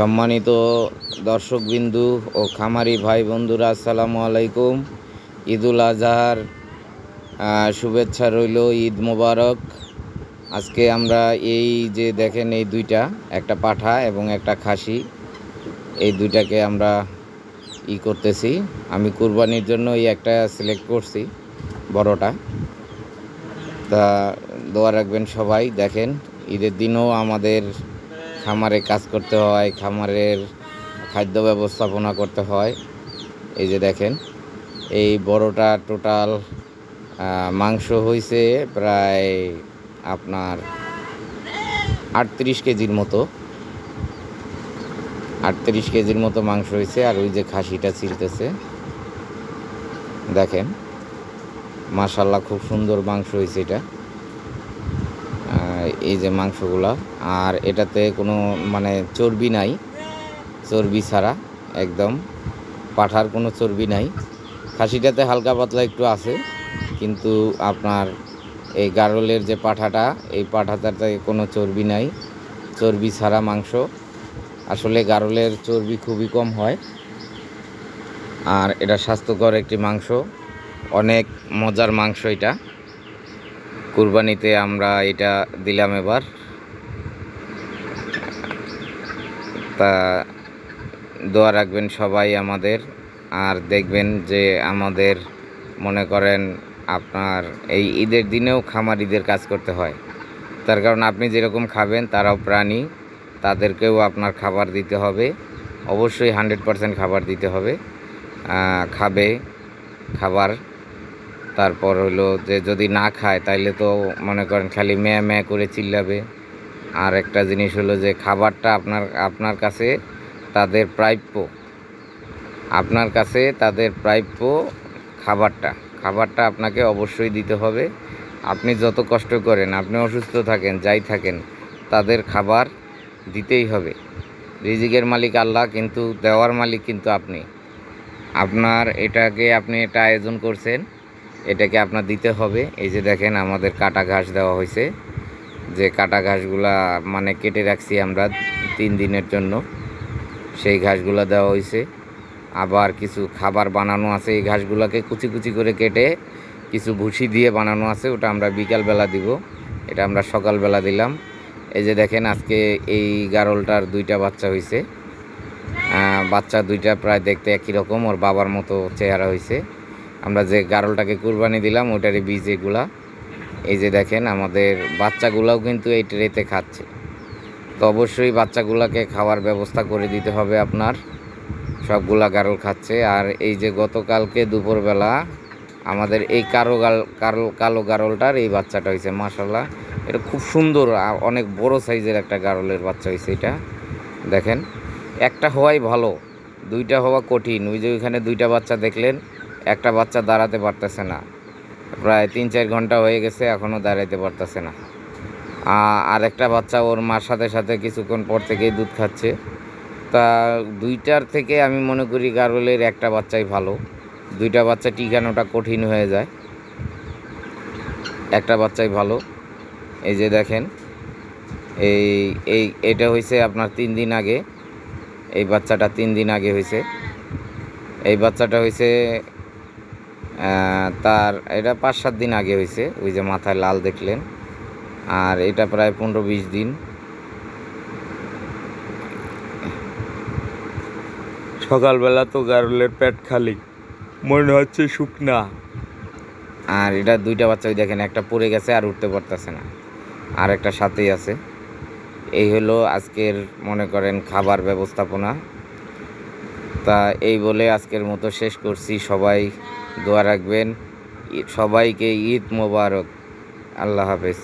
সম্মানিত দর্শকবিন্দু ও খামারি ভাই বন্ধুরা, আসসালামু আলাইকুম। ঈদুল আজহার শুভেচ্ছা রইল, ঈদ মোবারক। আজকে আমরা এই যে দেখেন এই দুইটা, একটা পাঠা এবং একটা খাসি, এই দুইটাকে আমরা ই করতেছি। আমি কুরবানির জন্য এই একটা সিলেক্ট করছি, বড়টা। তা দোয়া রাখবেন সবাই। দেখেন, ঈদের দিনও আমাদের খামারে কাজ করতে হয়, খামারের খাদ্য ব্যবস্থাপনা করতে হয়। এই যে দেখেন, এই বড়টা টোটাল মাংস হয়েছে প্রায় আপনার আটত্রিশ কেজির মতো। আটত্রিশ কেজির মতো মাংস হয়েছে আর ওই যে খাসিটা ছিলতেছে দেখেন মাশাল্লাহ খুব সুন্দর মাংস হয়েছে এটা। এই যে মাংসগুলা। আর এটাতে কোনো মানে চর্বি নাই। চর্বি ছাড়া একদম। পাঠার কোনো চর্বি নাই। খাসিটাতে হালকা পাতলা একটু আছে। কিন্তু আপনার এই গারলের যে পাঠাটা, এই পাঠাটাতে কোনো চর্বি নাই। চর্বি ছাড়া মাংস। আসলে গারলের চর্বি খুবই কম হয়। আর এটা স্বাস্থ্যকর একটি মাংস। অনেক মজার মাংস এটা। কুরবানিতে আমরা এটা দিলাম এবার। তা দোয়া রাখবেন সবাই আমাদের, আর দেখবেন যে আমাদের মনে করেন আপনার এই ঈদের দিনেও খামারিদের কাজ করতে হয়। তার কারণ আপনি যেরকম খাবেন তারাও প্রাণী, তাদেরকেও আপনার খাবার দিতে হবে। অবশ্যই হান্ড্রেড পারসেন্ট খাবার দিতে হবে। খাবে, খাবার তারপর হলো যে যদি না খায়, তাইলে তো মনে করেন খালি ম্যা ম্যা করে চিল্লাবে। আর একটা জিনিস হলো যে খাবারটা আপনার আপনার কাছে তাদের প্রাপ্য। আপনার কাছে তাদের প্রাপ্য খাবারটা। খাবারটা আপনাকে অবশ্যই দিতে হবে। আপনি যত কষ্ট করেন, আপনি অসুস্থ থাকেন, যাই থাকেন, তাদের খাবার দিতেই হবে। রিজিকের মালিক আল্লাহ, কিন্তু দেওয়ার মালিক কিন্তু আপনি। আপনার এটাকে আপনি এটা আয়োজন করছেন। এটাকে আপনার দিতে হবে। এই যে দেখেন আমাদের কাটা ঘাস দেওয়া হয়েছে। যে কাটা ঘাসগুলা মানে কেটে রাখছি আমরা তিন দিনের জন্য। সেই ঘাসগুলা দেওয়া হয়েছে। আবার কিছু খাবার বানানো আছে। এই ঘাসগুলোকে কুচি কুচি করে কেটে কিছু ভুসি দিয়ে বানানো আছে। ওটা আমরা বিকালবেলা দিব। এটা আমরা সকালবেলা দিলাম। এই যে দেখেন আজকে এই গারলটার দুইটা বাচ্চা হয়েছে। বাচ্চা দুইটা প্রায় দেখতে একই রকম। ওর বাবার মতো চেহারা হয়েছে। আমরা যে গারলটাকে কুরবানি দিলাম ওটারই বীজ এগুলা। এই যে দেখেন, আমাদের বাচ্চাগুলাও কিন্তু এই ট্রেতে খাচ্ছে। তো অবশ্যই বাচ্চাগুলাকে খাওয়ার ব্যবস্থা করে দিতে হবে আপনার। সবগুলা গারল খাচ্ছে। আর এই যে গতকালকে দুপুরবেলা আমাদের এই কারও গাল কারও কালো গারলটার এই বাচ্চাটা হয়েছে মাশাল্লাহ এটা খুব সুন্দর অনেক বড় সাইজের একটা গারলের বাচ্চা হয়েছে এটা। দেখেন, একটা হওয়াই ভালো, দুইটা হওয়া কঠিন। ওই যে ওইখানে দুইটা বাচ্চা দেখলেন একটা বাচ্চা দাঁড়াতে পারতেছে না। প্রায় তিন চার ঘণ্টা হয়ে গেছে এখনও দাঁড়াইতে পারতেছে না। আর একটা বাচ্চা ওর মার সাথে সাথে কিছুক্ষণ পর থেকেই দুধ খাচ্ছে। তা দুইটার থেকে আমি মনে করি গারলের একটা বাচ্চাই ভালো। দুইটা বাচ্চা টিকানোটা কঠিন হয়ে যায়। একটা বাচ্চাই ভালো। এই যে দেখেন, এই এই, এটা হয়েছে আপনার তিন দিন আগে। এই বাচ্চাটা তিন দিন আগে হয়েছে এই বাচ্চাটা হয়েছে তার এটা পাঁচ সাত দিন আগে হয়েছে ওই যে মাথায় লাল দেখলেন। আর এটা প্রায় পনেরো বিশ দিন। সকালবেলা তো গারলের পেট খালি মনে হচ্ছে শুকনা। আর এটা দুইটা বাচ্চা ওই দেখেন একটা পড়ে গেছে আর উঠতে পারতেছে না। আর একটা সাথেই আছে। এই হলো আজকের মনে করেন খাবার ব্যবস্থাপনা। তা এই বলে আজকের মতো শেষ করছি। সবাই দোয়া রাখবেন। সবাইকে ঈদ মোবারক। আল্লাহ হাফেজ।